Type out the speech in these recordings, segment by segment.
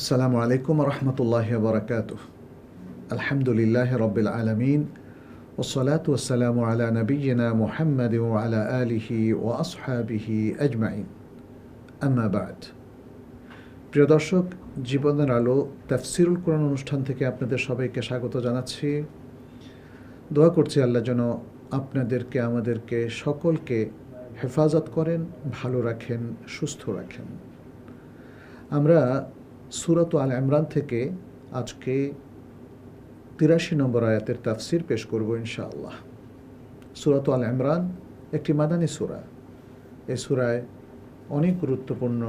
আসসালামু আলাইকুম রহমতুল্লাহ বরকাত আলহামদুলিল্লাহ রবিল আলমিন ওসলাত ওসালাম আলা নবীনা মুহাম্মদ আলা আলিহি ও আসহাবিহি আজমাইন। আম্মাবাদ প্রিয় দর্শক, জীবনের আলো তাফসিরুল কোরআন অনুষ্ঠান থেকে আপনাদের সবাইকে স্বাগত জানাচ্ছি। দোয়া করছি আল্লাহ যেন আপনাদেরকে, আমাদেরকে সকলকে হেফাজত করেন, ভালো রাখেন, সুস্থ রাখেন। আমরা সুরত আল ইমরান থেকে আজকে তিরাশি নম্বর আয়াতের তাফসির পেশ করব ইনশাআল্লাহ সুরত আল ইমরান একটি মাদানী সুরা এই সুরায় অনেক গুরুত্বপূর্ণ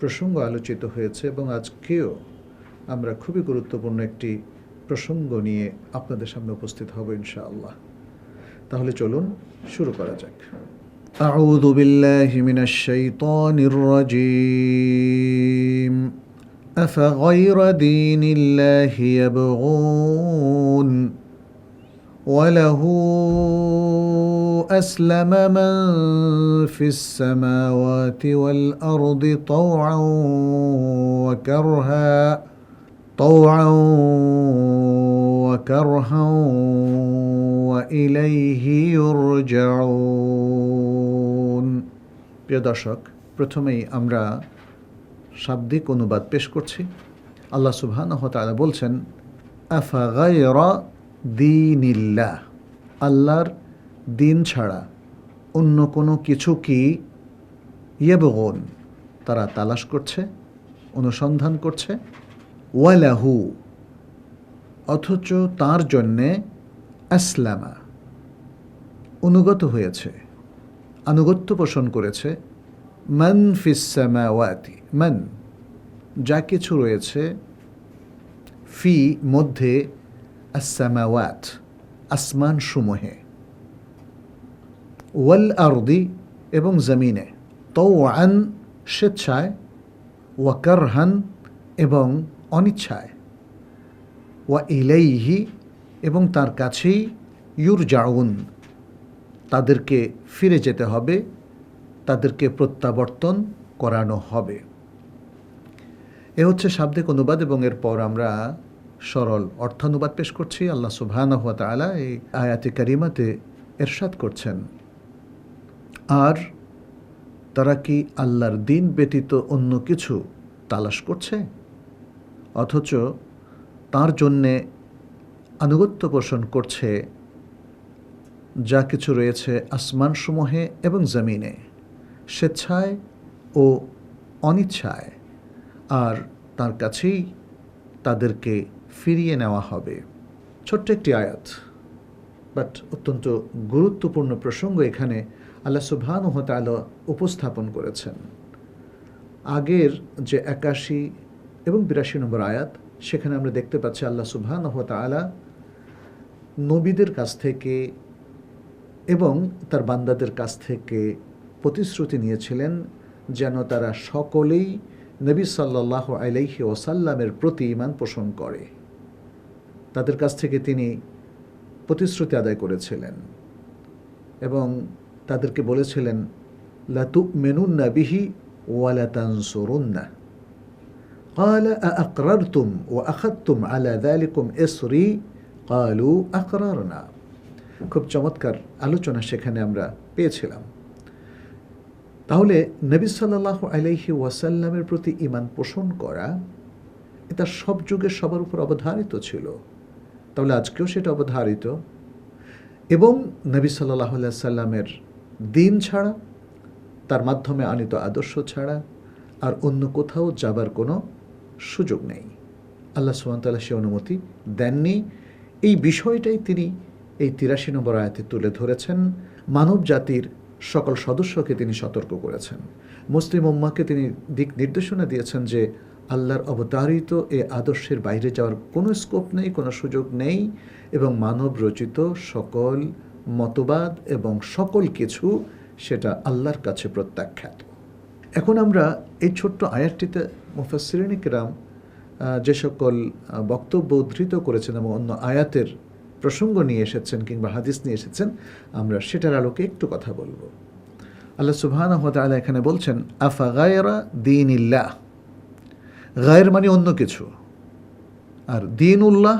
প্রসঙ্গ আলোচিত হয়েছে এবং আজকেও আমরা খুবই গুরুত্বপূর্ণ একটি প্রসঙ্গ নিয়ে আপনাদের সামনে উপস্থিত হব ইনশাআল্লাহ তাহলে চলুন শুরু করা যাক أعوذ بالله من الشيطان الرجيم أفغير دين الله يبغون وله أسلم من في السماوات والأرض طوعا وكرها طوعا وكرها وإليه يرجعون প্রিয় দর্শক প্রথমেই আমরা শাব্দিক অনুবাদ পেশ করছি। আল্লাহ তাআলা বলছেন, আফা আল্লাহর দিন ছাড়া অন্য কোনো কিছু কি ইয়েবগন? তারা তালাশ করছে, অনুসন্ধান করছে, ওয়ালাহু, অথচ তার জন্যে আসলামা, অনুগত হয়েছে, আনুগত্য পোষণ করেছে, মান ফিসামাওয়াতি মান, যা কিছু রয়েছে, ফি মধ্যে আসামাওয়াত আসমান সমূহে। ওয়াল আরদি এবং জমিনে তৌ আন স্বেচ্ছায়, ওয়াকারহান এবং অনিচ্ছায়। ওয়া ইলাইহি এবং তার কাছেই ইউর জাউন তাদেরকে ফিরে যেতে হবে, তাদেরকে প্রত্যাবর্তন করানো হবে। এ হচ্ছে শাব্দিক অনুবাদ এবং এরপর আমরা সরল অর্থানুবাদ পেশ করছি। আল্লাহ সুবহানাহু ওয়া তাআলা এই আয়াতে কারিমাতে এরশাদ করছেন। আর তারা কি আল্লাহর দিন ব্যতীত অন্য কিছু তালাশ করছে? অথচ তার জন্যে আনুগত্য পোষণ করছে যা কিছু রয়েছে আসমানসমূহে এবং জমিনে, স্বেচ্ছায় ও অনিচ্ছায়। আর তার কাছেই তাদেরকে ফিরিয়ে নেওয়া হবে। ছোট্ট একটি আয়াত বাট অত্যন্ত গুরুত্বপূর্ণ প্রসঙ্গ এখানে আল্লাহ সুবহান হতাল উপস্থাপন করেছেন। আগের যে একাশি এবং বিরাশি নম্বর আয়াত, সেখানে আমরা দেখতে পাচ্ছি আল্লাহ সুবহান হতালা নবীদের কাছ থেকে এবং তার বান্দাদের কাছ থেকে প্রতিশ্রুতি নিয়েছিলেন যেন তারা সকলেই নবী সাল্লাহ আলাইহি ওসাল্লামের প্রতি ইমান পোষণ করে তাদের কাছ থেকে তিনি প্রতিশ্রুতি আদায় করেছিলেন এবং তাদেরকে বলেছিলেন লাতু মেনুন্না বিহি ওয়ালাতানসুরুন্না قال أأقررتم وأخذتم على ذلكم إصري قالوا أقررنا খুব চমৎকার আলোচনা সেখানে আমরা পেয়েছিলাম তাহলে নবী সাল্লাহ আলাইহি ওয়াসাল্লামের প্রতি ইমান পোষণ করা এটা সব যুগের সবার উপর অবধারিত ছিল। তাহলে আজকেও সেটা অবধারিত। এবং নবী সাল্লাহ সাল্লামের দিন ছাড়া, তার মাধ্যমে আনিত আদর্শ ছাড়া আর অন্য কোথাও যাবার কোনো সুযোগ নেই। আল্লাহ সুমতাল্লাহ সে অনুমতি দেননি। এই বিষয়টাই তিনি এই তিরাশি নম্বর আয়াতে তুলে ধরেছেন। মানব জাতির সকল সদস্যকে তিনি সতর্ক করেছেন। মুসলিম উম্মাকে তিনি দিক নির্দেশনা দিয়েছেন যে আল্লাহর অবতারিত এ আদর্শের বাইরে যাওয়ার কোনো স্কোপ নেই, কোনো সুযোগ নেই এবং মানব রচিত সকল মতবাদ এবং সকল কিছু সেটা আল্লাহর কাছে প্রত্যাখ্যাত। এখন আমরা এই ছোট্ট আয়াতটিতে মুফাসরিনিকরাম যে সকল বক্তব্য উদ্ধৃত করেছেন এবং অন্য আয়াতের প্রসঙ্গ নিয়ে এসেছেন কিংবা হাদিস নিয়ে এসেছেন, আমরা সেটার আলোকে একটু কথা বলব। আল্লাহ তাআলা এখানে বলছেন, আফা গায়রা দিন ইল্লাহ গায়ের মানে অন্য কিছু। আর দিন উল্লাহ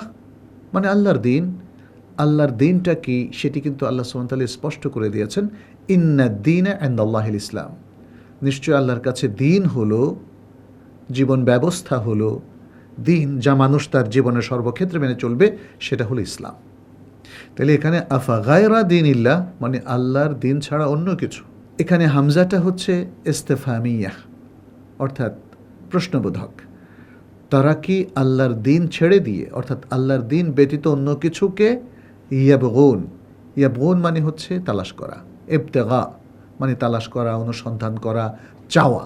মানে আল্লাহর দিন। আল্লাহর দিনটা কি সেটি কিন্তু আল্লাহ সুমতালি স্পষ্ট করে দিয়েছেন, ইন্না দিন অ্যান্ড আল্লাহিল ইসলাম। নিশ্চয় আল্লাহর কাছে দিন হলো, জীবন ব্যবস্থা হলো, দিন যা মানুষ তার জীবনের সর্বক্ষেত্রে মেনে চলবে, সেটা হলো ইসলাম। তাহলে এখানে আফা গায়রা দিন ইল্লাহ মানে আল্লাহর দিন ছাড়া অন্য কিছু। এখানে হামজাটা হচ্ছে ইস্তেফামিয়া, অর্থাৎ প্রশ্নবোধক। তারা কি আল্লাহর দিন ছেড়ে দিয়ে, অর্থাৎ আল্লাহর দিন ব্যতীত অন্য কিছুকে ইয়াবগুন ইয়াবগুন মানে হচ্ছে তালাশ করা এবতেগা মানে তালাশ করা, অনুসন্ধান করা, চাওয়া।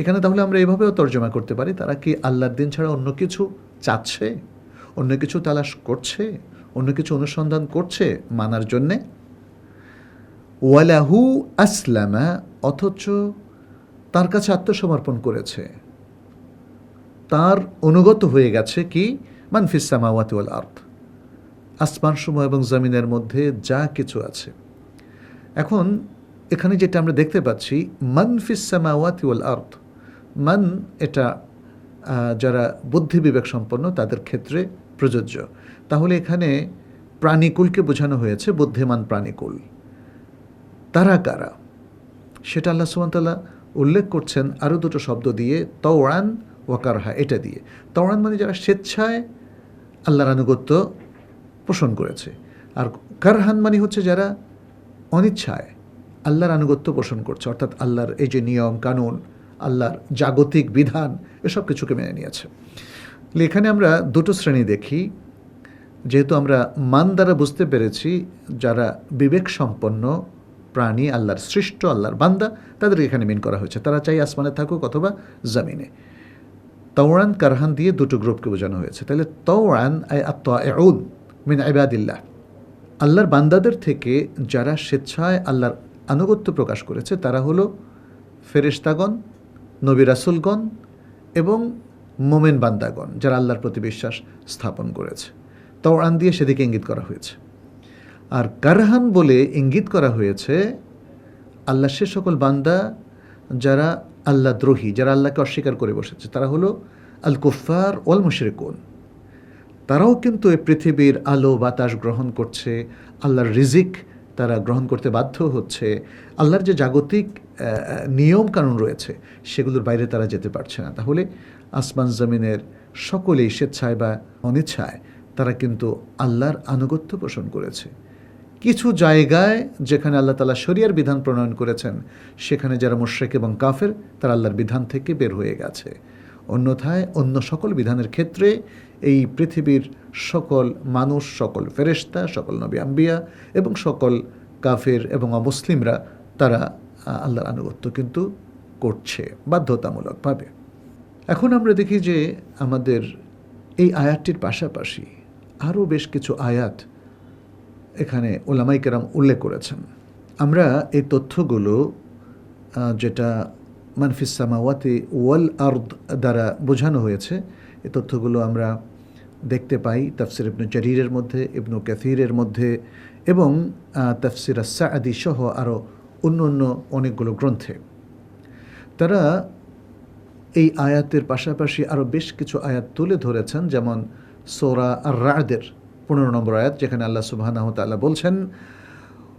এখানে তাহলে আমরা এভাবেও তর্জমা করতে পারি, তারা কি আল্লাহর দিন ছাড়া অন্য কিছু চাচ্ছে, অন্য কিছু তালাশ করছে? অন্য কিছু অনুসন্ধান করছে মানার জন্যে? ওয়ালাহু আসলামা, অথচ তার কাছে আত্মসমর্পণ করেছে। তার অনুগত হয়ে গেছে কি? মানফিসামাওয়াত ওয়াল আর্থ আসমান সমূহ এবং জমিনের মধ্যে যা কিছু আছে। এখন এখানে যেটা আমরা দেখতে পাচ্ছি মানফিসামাওয়াত ওয়াল আর্থ মান এটা যারা বুদ্ধি বিবেক সম্পন্ন, তাদের ক্ষেত্রে প্রযোজ্য। তাহলে এখানে প্রাণীকুলকে বোঝানো হয়েছে, বুদ্ধিমান প্রাণীকুল। তারা কারা? সেটা আল্লাহ সুমতাল্লাহ উল্লেখ করছেন, আরও দুটো শব্দ দিয়ে তওয়ান ওয়াকারহা এটা দিয়ে। তওয়ান মানে যারা স্বেচ্ছায় আল্লাহর আনুগত্য পোষণ করেছে, আর কারহান মানে হচ্ছে যারা অনিচ্ছায় আল্লাহর আনুগত্য পোষণ করছে, অর্থাৎ আল্লাহর এই যে নিয়ম, কানুন, আল্লাহর জাগতিক বিধান, এসব কিছুকে মেনে নিয়েছে। এখানে আমরা দুটো শ্রেণি দেখি। যেহেতু আমরা মান দ্বারা বুঝতে পেরেছি, যারা বিবেক সম্পন্ন প্রাণী, আল্লাহর সৃষ্ট, আল্লাহর বান্দা, তাদের এখানে মিন করা হয়েছে। তারা চাই আসমানে থাকুক অথবা জমিনে। তওরান, কারহান দিয়ে দুটো গ্রুপকে বোঝানো হয়েছে। তাহলে তওরান, আই মিন ইবাদিল্লাহ। আল্লাহর বান্দাদের থেকে যারা স্বেচ্ছায় আল্লাহর আনুগত্য প্রকাশ করেছে, তারা হলো ফেরেশতাগণ, নবী রাসুলগণ এবং মোমেন বান্দাগণ, যারা আল্লাহর প্রতি বিশ্বাস স্থাপন করেছে। তওরান দিয়ে সেদিকে ইঙ্গিত করা হয়েছে। আর কারহান বলে ইঙ্গিত করা হয়েছে, আল্লাহ সে সকল বান্দা যারা আল্লাহ দ্রোহী, যারা আল্লাহকে অস্বীকার করে বসেছে, তারা হলো আল কুফার ওয়াল মুশরিকুন তারাও কিন্তু এই পৃথিবীর আলো, বাতাস গ্রহণ করছে, আল্লাহর রিজিক তারা গ্রহণ করতে বাধ্য হচ্ছে, আল্লাহর যে জাগতিক নিয়ম কানুন রয়েছে, সেগুলোর বাইরে তারা যেতে পারছে না। তাহলে আসমান জমিনের সকলেই স্বেচ্ছায় বা অনিচ্ছায় তারা কিন্তু আল্লাহর আনুগত্য পোষণ করেছে। কিছু জায়গায় যেখানে আল্লাহ তালা শরিয়ার বিধান প্রণয়ন করেছেন, সেখানে যারা মুশ্রেক এবং কাফের, তারা আল্লাহর বিধান থেকে বের হয়ে গেছে। অন্যথায় অন্য সকল বিধানের ক্ষেত্রে এই পৃথিবীর সকল মানুষ, সকল ফেরেশতা, সকল নবী আম্বিয়া এবং সকল কাফের এবং অমুসলিমরা তারা আল্লাহর আনুগত্য কিন্তু করছে, বাধ্যতামূলকভাবে। এখন আমরা দেখি যে আমাদের এই আয়াতটির পাশাপাশি আরও বেশ কিছু আয়াত এখানে ওলামাই কেরাম উল্লেখ করেছেন। আমরা এই তথ্যগুলো যেটা মানফিস সামাওয়াতি ওয়াল আর্দ দ্বারা বোঝানো হয়েছে, এই তথ্যগুলো আমরা দেখতে পাই তাফসির ইবনু জারিরের মধ্যে, ইবনু ক্যাথিরের মধ্যে এবং তাফসির সাদি সহ আরও অন্য অন্য অনেকগুলো গ্রন্থে। তারা এই আয়াতের পাশাপাশি আরও বেশ কিছু আয়াত তুলে ধরেছেন, যেমন সোরা আর রাদের পনেরো নম্বর আয়াত, যেখানে আল্লাহ সুবহানাহু তাআলা বলছেন,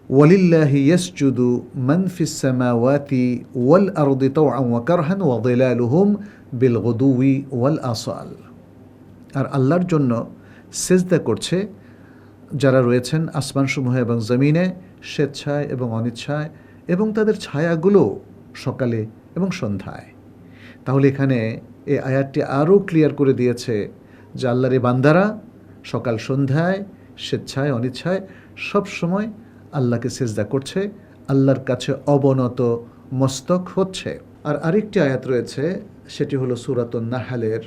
ওয়ালিল্লাহি ইয়াসজুদু মান ফিস সামাওয়াতি ওয়াল আরদি তাওআন ওয়া কারহান ওয়া যিলালুহুম বিল গুদুই ওয়াল আসাল আর আল্লাহর জন্য সেজদা করছে যারা রয়েছেন আসমানসমূহ এবং জমিনে, স্বেচ্ছায় এবং অনিচ্ছায়, এবং তাদের ছায়াগুলো সকালে এবং সন্ধ্যায়। তাহলে এখানে এই আয়াতটি আরও ক্লিয়ার করে দিয়েছে যে আল্লাহর বান্দারা সকাল সন্ধ্যায়, স্বেচ্ছায়, অনিচ্ছায় সব সময় আল্লাহকে সেজদা করছে, আল্লাহর কাছে অবনত মস্তক হচ্ছে। আর আরেকটি আয়াত রয়েছে, সেটি হলো সুরাতুন নাহালের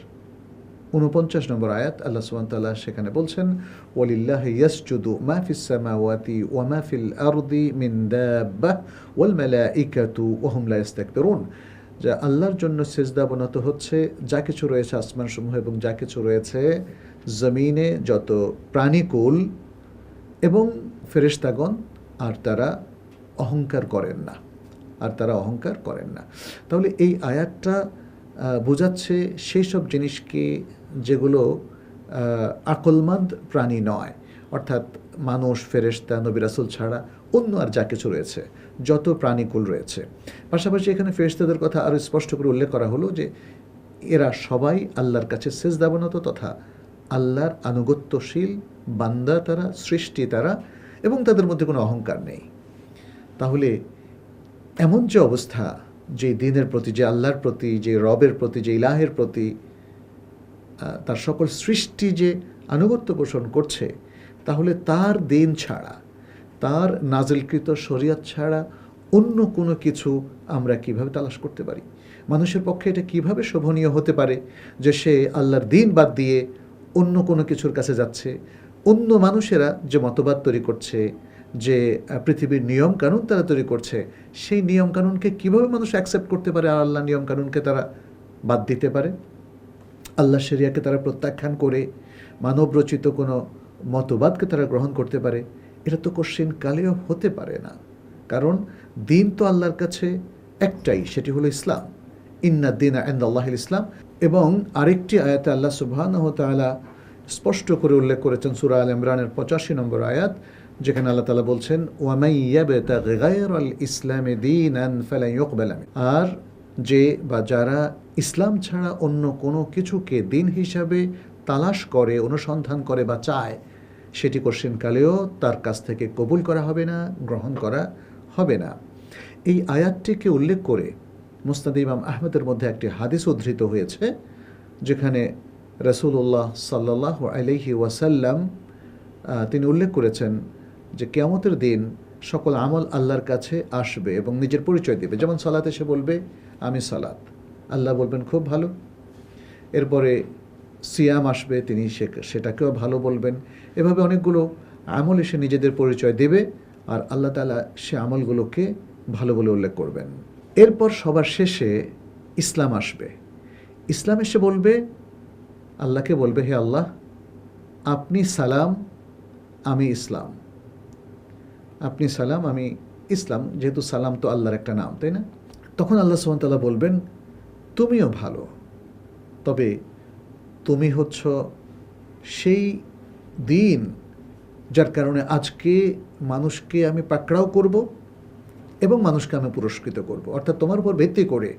উনপঞ্চাশ নম্বর আয়াত। আল্লাহ সুবহানাহু সেখানে বলছেন, ওয়ালিল্লাহ ইয়াসজুদু মা ফিস সামাওয়াতি ওয়া মা ফিল আরদি মিন দাব্বাহ ওয়াল মালাইকাতু ওয়া হুম লা ইস্তাকবিরুন। যে আল্লাহর জন্য সেজদা অবনত হচ্ছে যা কিছু রয়েছে আসমানসমূহ এবং যা কিছু রয়েছে জমিনে যত প্রাণীকুল এবং ফেরেশতাগণ, আর তারা অহংকার করেন না। আর তারা অহংকার করেন না। তাহলে এই আয়াতটা বোঝাচ্ছে সেই সব জিনিসকে যেগুলো আকলমন্দ প্রাণী নয়। অর্থাৎ মানুষ, ফেরেশতা, নবী রাসূল ছাড়া অন্য আর যা কিছু রয়েছে, যত প্রাণীকুল রয়েছে। পাশাপাশি এখানে ফেরেশতাদের কথা আরও স্পষ্ট করে উল্লেখ করা হলো যে, এরা সবাই আল্লাহর কাছে শেষ দাবনত তথা আল্লাহর আনুগত্যশীল বান্দা তারা, সৃষ্টি তারা এবং তাদের মধ্যে কোনো অহংকার নেই। তাহলে এমন যে অবস্থা যে দিনের প্রতি, যে আল্লাহর প্রতি, যে রবের প্রতি, যে ইলাহের প্রতি তার সকল সৃষ্টি যে আনুগত্য পোষণ করছে, তাহলে তার দিন ছাড়া তার নাজেলকৃত শরিয়ত ছাড়া অন্য কোনো কিছু আমরা কীভাবে তালাশ করতে পারি? মানুষের পক্ষে এটা কীভাবে শোভনীয় হতে পারে যে সে আল্লাহর দিন বাদ দিয়ে অন্য কোনো কিছুর কাছে যাচ্ছে? অন্য মানুষেরা যে মতবাদ তৈরি করছে, যে পৃথিবীর নিয়ম কানুন তারা তৈরি করছে, সেই নিয়ম কানুনকে কীভাবে মানুষ অ্যাকসেপ্ট করতে পারে আর আল্লাহ নিয়ম কানুনকে তারা বাদ দিতে পারে? আল্লাহ শরিয়াকে তারা প্রত্যাখ্যান করে মানব রচিত কোনো মতবাদকে তারা গ্রহণ করতে পারে। এটা তো কোশ্চিন কালেও হতে পারে না কারণ দিন তো আল্লাহর কাছে একটাই, সেটি হলো ইসলাম ইন্না দিন আন্দ আল্লাহিল ইসলাম এবং আরেকটি আয়াতে আল্লাহ সুবহানাহু ওয়া স্পষ্ট করে উল্লেখ করেছেন সূরা আল ইমরানের পঁচাশি নম্বর আয়াত, যেখানে আল্লাহ তাআলা বলছেন ইসলামি মিন। আর যে বা যারা ইসলাম ছাড়া অন্য কোনো কিছুকে দিন হিসাবে তালাশ করে, অনুসন্ধান করে বা চায় সেটি কোশ্চিনকালেও তার কাছ থেকে কবুল করা হবে না, গ্রহণ করা হবে না। এই আয়াতটিকে উল্লেখ করে মুস্তাদ ইমাম আহমেদের মধ্যে একটি হাদিস উদ্ধৃত হয়েছে, যেখানে রসুল্লাহ সাল্লাহ আলহি ওয়াসাল্লাম তিনি উল্লেখ করেছেন যে কেয়ামতের দিন সকল আমল আল্লাহর কাছে আসবে এবং নিজের পরিচয় দেবে। যেমন সালাত এসে বলবে, আমি সালাত। আল্লাহ বলবেন, খুব ভালো। এরপরে সিয়াম আসবে, তিনি সেটাকেও ভালো বলবেন। এভাবে অনেকগুলো আমল এসে নিজেদের পরিচয় দেবে আর আল্লাহ তালা সে আমলগুলোকে ভালো বলে উল্লেখ করবেন। এরপর সবার শেষে ইসলাম আসবে। ইসলাম এসে বলবে, আল্লাহকে বলবে, হে আল্লাহ, আপনি সালাম, আমি ইসলাম। আপনি সালাম, আমি ইসলাম। যেহেতু সালাম তো আল্লাহর একটা নাম, তাই না? তখন আল্লাহ সুবহানাহু বলবেন, তুমিও ভালো, তবে তুমি হচ্ছ সেই দিন, যার কারণে আজকে মানুষকে আমি পাকড়াও করব এবং মানুষকে আমি পুরস্কৃত করব। অর্থাৎ তোমার উপর ভিত্তি করে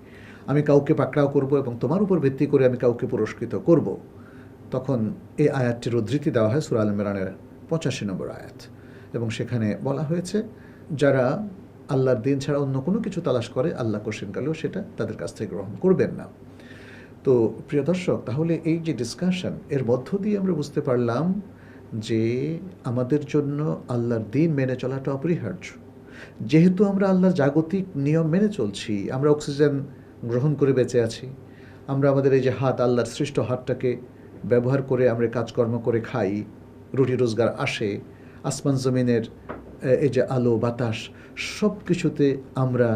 আমি কাউকে পাকড়াও করব এবং তোমার উপর ভিত্তি করে আমি কাউকে পুরস্কৃত করব। তখন এই আয়াতটির উদ্ধৃতি দেওয়া হয় সুরা আল ইমরানের পঁচাশি নম্বর আয়াত। এবং সেখানে বলা হয়েছে, যারা আল্লাহর দিন ছাড়া অন্য কোনো কিছু তালাশ করে, আল্লাহ কোশ্চিনকালেও সেটা তাদের কাছ থেকে গ্রহণ করবেন না। তো প্রিয় দর্শক, তাহলে এই যে ডিসকাশন এর মধ্য দিয়ে আমরা বুঝতে পারলাম যে আমাদের জন্য আল্লাহর দিন মেনে চলাটা অপরিহার্য। যেহেতু আমরা আল্লাহর জাগতিক নিয়ম মেনে চলছি, আমরা অক্সিজেন গ্রহণ করে বেঁচে আছি, আমরা আমাদের এই যে হাত, আল্লাহর সৃষ্ট হাতটাকে ব্যবহার করে আমরা কাজকর্ম করে খাই, রুটি রোজগার আসে, আসমান জমিনের এই যে আলো, বাতাস সব কিছুতে আমরা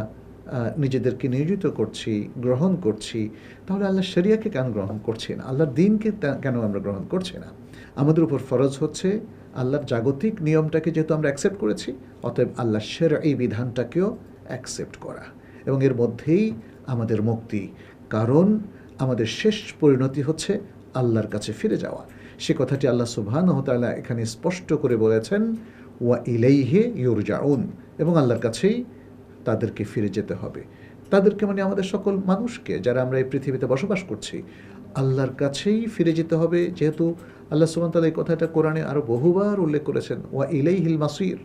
নিজেদেরকে নিয়োজিত করছি, গ্রহণ করছি, তাহলে আল্লাহ শরিয়াকে কেন গ্রহণ করছি না? আল্লাহর দিনকে কেন আমরা গ্রহণ করছি না? আমাদের উপর ফরজ হচ্ছে আল্লাহর জাগতিক নিয়মটাকে যেহেতু আমরা অ্যাকসেপ্ট করেছি, অতএব আল্লাহ শের এই বিধানটাকেও অ্যাকসেপ্ট করা। এবং এর মধ্যেই আমাদের মুক্তি, কারণ আমাদের শেষ পরিণতি হচ্ছে আল্লাহর কাছে ফিরে যাওয়া। সে কথাটি আল্লাহ সুবহান তাআলা এখানে স্পষ্ট করে বলেছেন, ওয়া ইলাইহে ইউরজাউন। এবং আল্লাহর কাছেই তাদেরকে ফিরে যেতে হবে। তাদেরকে মানে আমাদের সকল মানুষকে, যারা আমরা এই পৃথিবীতে বসবাস করছি, আল্লাহর কাছেই ফিরে যেতে হবে, যেহেতু আল্লাহ সুবহান তাআলা এই কথাটা কোরআনে আরও বহুবার উল্লেখ করেছেন, ওয়া ইলেই হিল মাসির,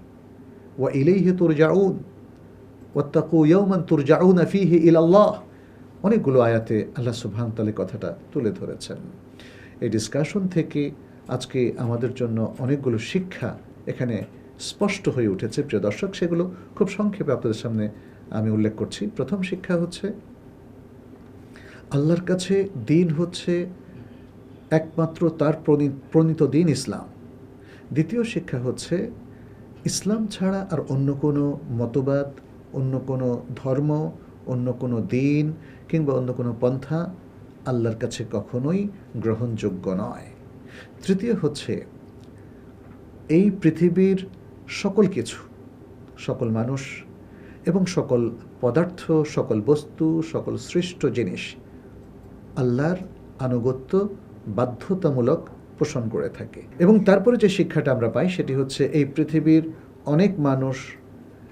ওয়া ইলেই হে তোর জাউন তুরজাউন ইয়াওমান তুরজাউনা ফীহি ইলাল্লাহ। অনেকগুলো আয়াতে আল্লাহ সুবহান তাআলা এই কথাটা তুলে ধরেছেন। এই ডিসকাশন থেকে আজকে আমাদের জন্য অনেকগুলো শিক্ষা এখানে স্পষ্ট হয়ে উঠেছে। প্রিয় দর্শক, সেগুলো খুব সংক্ষেপে আপনাদের সামনে আমি উল্লেখ করছি। প্রথম শিক্ষা হচ্ছে, আল্লাহর কাছে দিন হচ্ছে একমাত্র তার প্রণী- প্রণীত দিন ইসলাম। দ্বিতীয় শিক্ষা হচ্ছে, ইসলাম ছাড়া আর অন্য কোনো মতবাদ, অন্য কোনো ধর্ম, অন্য কোনো দিন কিংবা অন্য কোনো পন্থা আল্লাহর কাছে কখনোই গ্রহণযোগ্য নয়। তৃতীয় হচ্ছে, এই পৃথিবীর সকল কিছু, সকল মানুষ এবং সকল পদার্থ, সকল বস্তু, সকল সৃষ্ট জিনিস আল্লাহর আনুগত্য বাধ্যতামূলক পোষণ করে থাকে। এবং তারপরে যে শিক্ষাটা আমরা পাই সেটি হচ্ছে এই পৃথিবীর অনেক মানুষ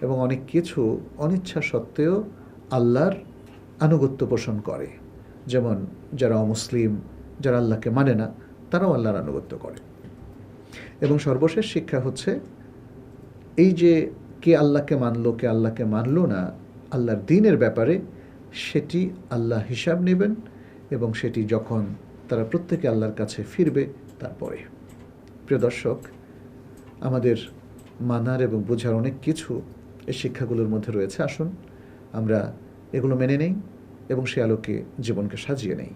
এবং অনেক কিছু অনিচ্ছা সত্ত্বেও আল্লাহর আনুগত্য পোষণ করে। যেমন যারা অমুসলিম, যারা আল্লাহকে মানে না, তারাও আল্লাহর আনুগত্য করে। এবং সর্বশেষ শিক্ষা হচ্ছে এই যে কে আল্লাহকে মানলো, কে আল্লাহকে মানলো না, আল্লাহর দিনের ব্যাপারে সেটি আল্লাহ হিসাব নেবেন এবং সেটি যখন তারা প্রত্যেকে আল্লাহর কাছে ফিরবে তারপরে। প্রিয় দর্শক, আমাদের মানার এবং বোঝার অনেক কিছু এই শিক্ষাগুলোর মধ্যে রয়েছে। আসুন, আমরা এগুলো মেনে নেই এবং সে আলোকে জীবনকে সাজিয়ে নেই।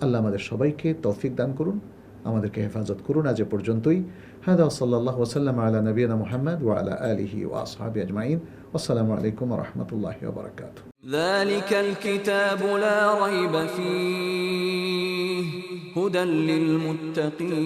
আল্লাহ আমাদের সবাইকে তৌফিক দান করুন, আমাদেরকে হেফাজত করুন। আজ পর্যন্তই। হায়দা সাল্লাহ ওসাল্লাম আলা নবীন মোহাম্মদ ওয়া আলা আলহি ওয়া আসহাবি আজমাইন। আসসালামু আলাইকুম রহমতুল্লাহ هدى للمتقين.